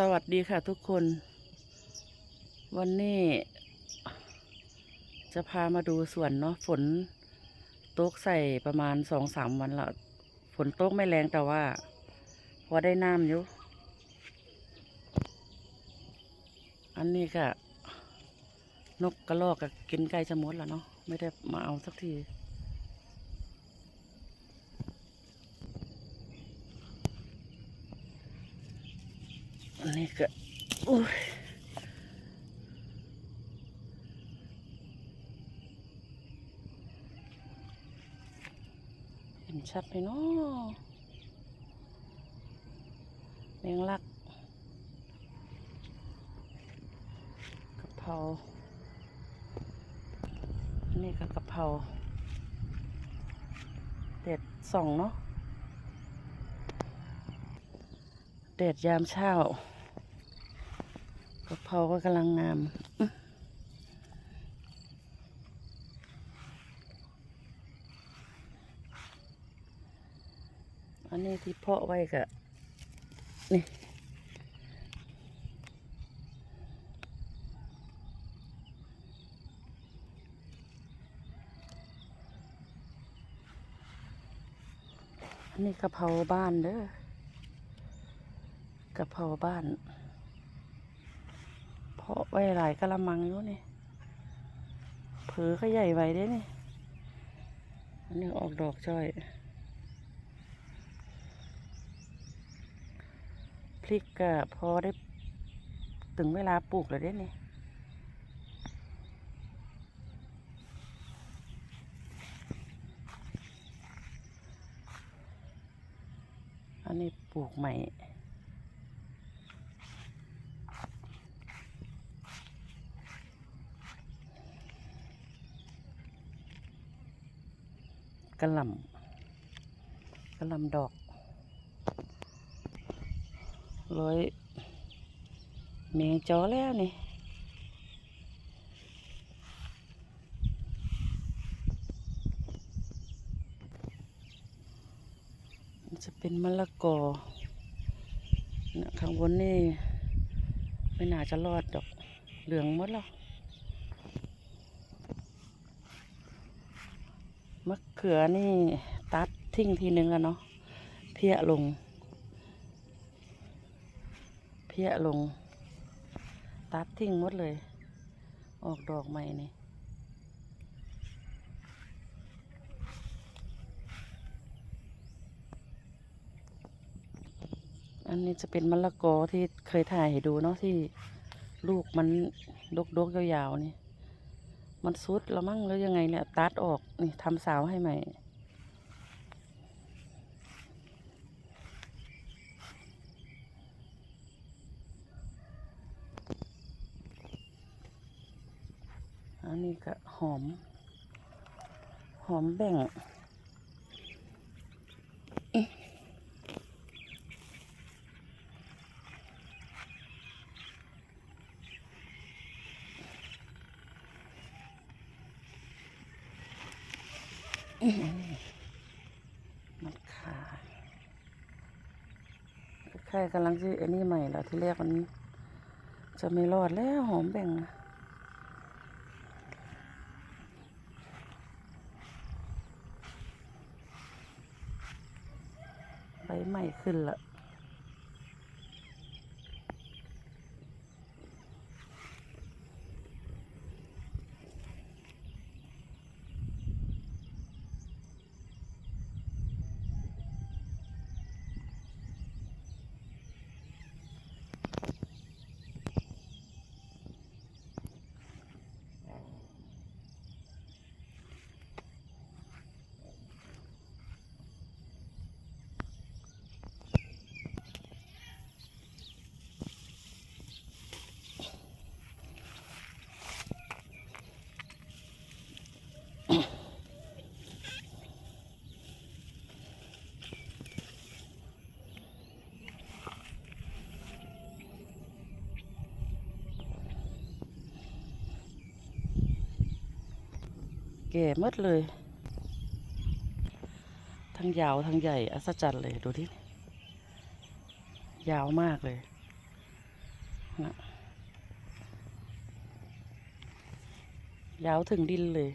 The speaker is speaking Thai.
สวัสดีค่ะทุกคน วันนี้ จะพามาดูสวนเนาะฝนตกใส่ประมาณสองสามวันละฝนตกไม่แรงแต่ว่า พอได้น้ำอยู่ อันนี้ก็นกกระรอกก็กินไก่จะหมดแล้วเนาะไม่ได้มาเอาสักที นนี้ก็อุ้ยเห็นชัดไหมเนาะแมงลักกะเพราอันนี้ก็กะเพราเด็ดส่องเนาะเด็ดยามเช้าะเพราก็กำลังงามอันนี้ที่เพาะไว้กะนี่นนี้กะเพราบ้านเด้อกะเพราบ้าน เพาะไว้หลายกะละมังอยู่นี่เผือก็ใหญ่ไว้เด้นี่อันนี้ออกดอกจ้อย พริกก็พอได้ถึงเวลาปลูกแล้วเด้นี่อันนี้ปลูกใหม่ กระลำกระลำดอกร้อยแมงจอแล้วนี่จะเป็นมะละกอนะข้างบนนี่ ไม่น่าจะรอดดอกเหลืองหมดแล้ว มะเขือนี่ตัดทิ้งทีนึงแล้วเนาะเพี้ยลง เพี้ยลง ตัดทิ้งหมดเลย ออกดอกใหม่นี่อันนี้จะเป็นมะละกอที่เคยถ่ายให้ดูเนาะที่ลูกมันดกๆยาวๆนี่ มันซุดแล้วมั่งแล้วยังไงเนี่ยตัดออกนี่ทำสาวให้ใหม่อันนี้ก็หอม หอมแบ่ง มัดขาแค่กำลังที่อันนี้ใหม่แล้วที่แรกมันจะไม่รอดแล้วหอมแบ่งนะใบใหม่ขึ้นละ แก่มดเลย ทั้งยาวทั้งใหญ่อัศจรรย์เลยดูที่ยาวมากเลยนะยาวถึงดินเลย